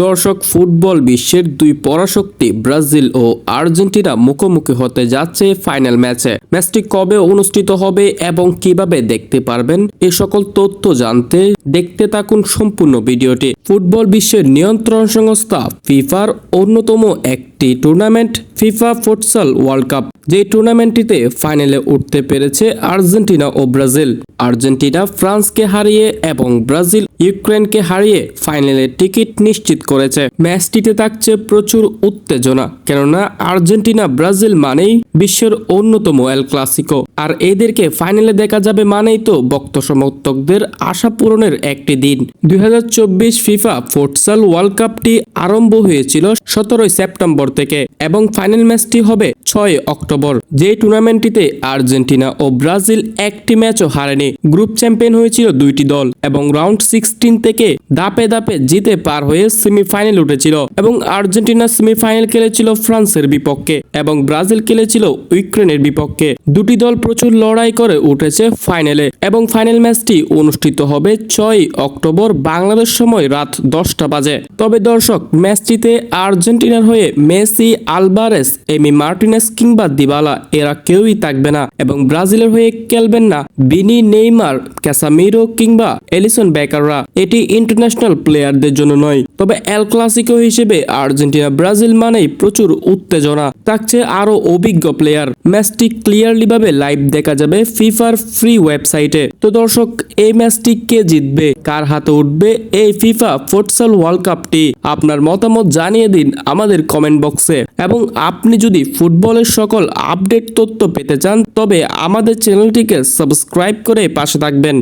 দর্শক, ফুটবল বিশ্বের দুই পরাশক্তি ব্রাজিল ও আর্জেন্টিনা মুখোমুখি হতে যাচ্ছে ফাইনাল ম্যাচে। ম্যাচটি কবে অনুষ্ঠিত হবে এবং কীভাবে দেখতে পারবেন এ সকল তথ্য জানতে দেখতে থাকুন সম্পূর্ণ ভিডিওটি। ফুটবল বিশ্বের নিয়ন্ত্রণ সংস্থা ফিফার অন্যতম একটি tournament FIFA futsal world cup যে টুর্নামেন্টটিতে ফাইনালে উঠতে পেরেছে আর্জেন্টিনা ও ব্রাজিল। আর্জেন্টিনা ফ্রান্সকে হারিয়ে এবং ব্রাজিল ইউক্রেনকে হারিয়ে ফাইনালে টিকিট নিশ্চিত করেছে। ম্যাচটিতে থাকছে প্রচুর উত্তেজনা, কেননা আর্জেন্টিনা ব্রাজিল মানেই বিশ্বের অন্যতম এল ক্লাসিকো আর এদেরকে ফাইনালে দেখা যাবে মানেই তো বক্ত সমর্থকদের আশা পূরণের একটি দিন। দুই হাজার চব্বিশ ফিফা ফুটসাল ওয়ার্ল্ড কাপটি আরম্ভ হয়েছিল সতেরোই সেপ্টেম্বর থেকে এবং ফাইনাল ম্যাচটি হবে ছয় অক্টোবর। যে টুর্নামেন্টটিতে আর্জেন্টিনা ও ব্রাজিল একটি ম্যাচও হারেনি, গ্রুপ চ্যাম্পিয়ন হয়েছিল দুইটি দল এবং রাউন্ড সিক্সটিন থেকে দাপে দাপে জিতে পার হয়ে সেমিফাইনাল উঠেছিল এবং আর্জেন্টিনা সেমিফাইনাল খেলেছিল ফ্রান্সের বিপক্ষে এবং ব্রাজিল খেলেছিল ইউক্রেনের বিপক্ষে। দুটি দল প্রচুর লড়াই করে উঠেছে ফাইনালে এবং ফাইনাল ম্যাচটি অনুষ্ঠিত হবে ছয় অক্টোবর বাংলাদেশ সময় রাত দশটা বাজে। তবে দর্শক, ম্যাচটিতে আর্জেন্টিনার হয়ে মেসি, আলবারেস, এমি মার্টিনেস কিংবা দিবালা এরা কেউই থাকবে না এবং ব্রাজিলের হয়ে খেলবেন না। বিনি, নেইমার, ক্যাসামিরো কিংবা এলিসন বেকাররা। এটি ইন্টারন্যাশনাল প্লেয়ারদের জন্য নয়, তবে এল ক্লাসিকো হিসেবে আর্জেন্টিনা, ব্রাজিল মানেই প্রচুর উত্তেজনা। থাকছে আরও অভিজ্ঞ প্লেয়ার। ম্যাচটি ক্লিয়ারলি ভাবে লাইভ দেখা যাবে ফিফার ফ্রি ওয়েবসাইটে। তো দর্শক, এই ম্যাচটি কে জিতবে? কার হাতে উঠবে এই ফিফা ফুটসাল ওয়ার্ল্ড কাপটি? আপনার মতামত জানিয়ে দিন আমাদের কমেন্ট বক্সে। এবং আপনি যদি ফুটবলের সকল আপডেট তথ্য পেতে চান, তবে আমাদের চ্যানেলটিকে সাবস্ক্রাইব করে পাশে থাকবেন।